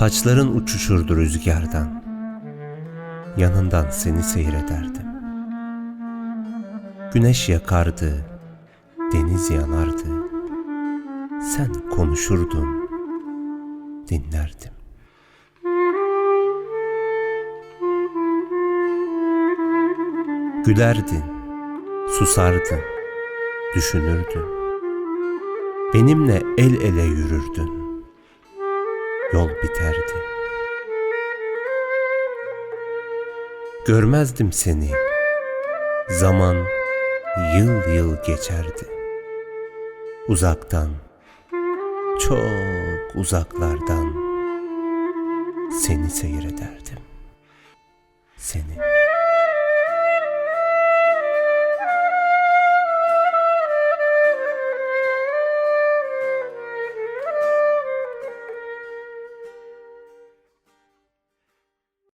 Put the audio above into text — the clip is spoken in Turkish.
Saçların uçuşurdu rüzgardan. Yanından seni seyrederdim. Güneş yakardı, deniz yanardı. Sen konuşurdun, dinlerdim. Gülerdin, susardın, düşünürdün. Benimle el ele yürürdün. Yol biterdi. Görmezdim seni. Zaman yıl yıl geçerdi. Uzaktan, çok uzaklardan seni seyrederdim. Seni.